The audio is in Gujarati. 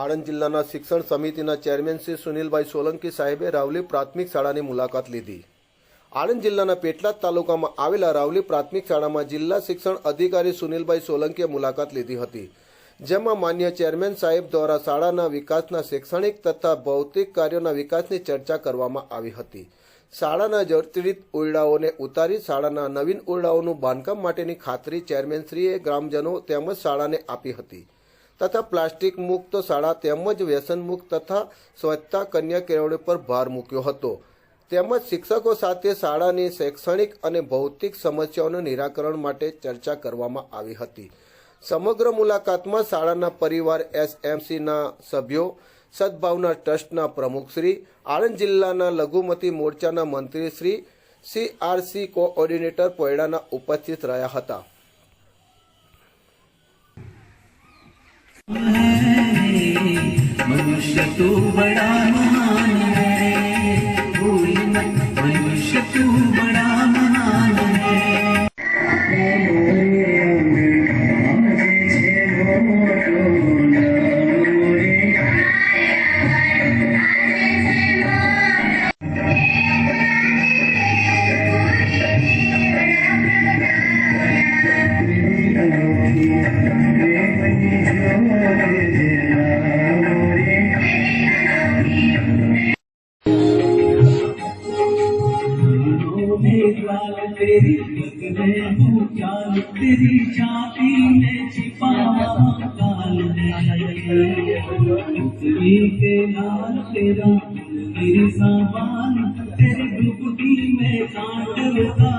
આણંદ જિલ્લાના શિક્ષણ સમિતિના ચેરમેન શ્રી સુનિલભાઈ સોલંકી સાહેબે રાવલી પ્રાથમિક શાળાની મુલાકાત લીધી. આણંદ જિલ્લાના પેટલાદ તાલુકામાં આવેલા રાવલી પ્રાથમિક શાળામાં જિલ્લા શિક્ષણ અધિકારી સુનિલભાઈ સોલંકીએ મુલાકાત લીધી હતી, જેમાં માન્ય ચેરમેન સાહેબ દ્વારા શાળાના વિકાસના શૈક્ષણિક તથા ભૌતિક કાર્યોના વિકાસની ચર્ચા કરવામાં આવી હતી. શાળાના જર્જરિત ઓરડાઓને ઉતારી શાળાના નવીન ઓરડાઓનું બાંધકામ માટેની ખાતરી ચેરમેનશ્રીએ ગ્રામજનો તેમજ શાળાને આપી હતી. તથા પ્લાસ્ટિક મુક્ત શાળા તેમજ વ્યસન મુક્ત તથા સ્વચ્છતા કન્યા કેળવણી પર ભાર મૂક્યો હતો. તેમજ શિક્ષકો સાથે શાળાની શૈક્ષણિક અને ભૌતિક સમસ્યાઓનું નિરાકરણ માટે ચર્ચા કરવામાં આવી હતી. સમગ્ર મુલાકાતમાં શાળાના પરિવાર એસએમસીના સભ્યો, સદભાવના ટ્રસ્ટના પ્રમુખશ્રી, આણંદ જિલ્લાના લઘુમતી મોરચાના મંત્રીશ્રી, સીઆરસી કોઓર્ડિનેટર પોયડાના ઉપસ્થિત રહ્યા હતા. तू बड़ा तेरी मैं हूँ प्यार तेरी छाती में छिपा काल उतरी के लाल तेरा तेरी सामान तेरी दुपटी में काट लगा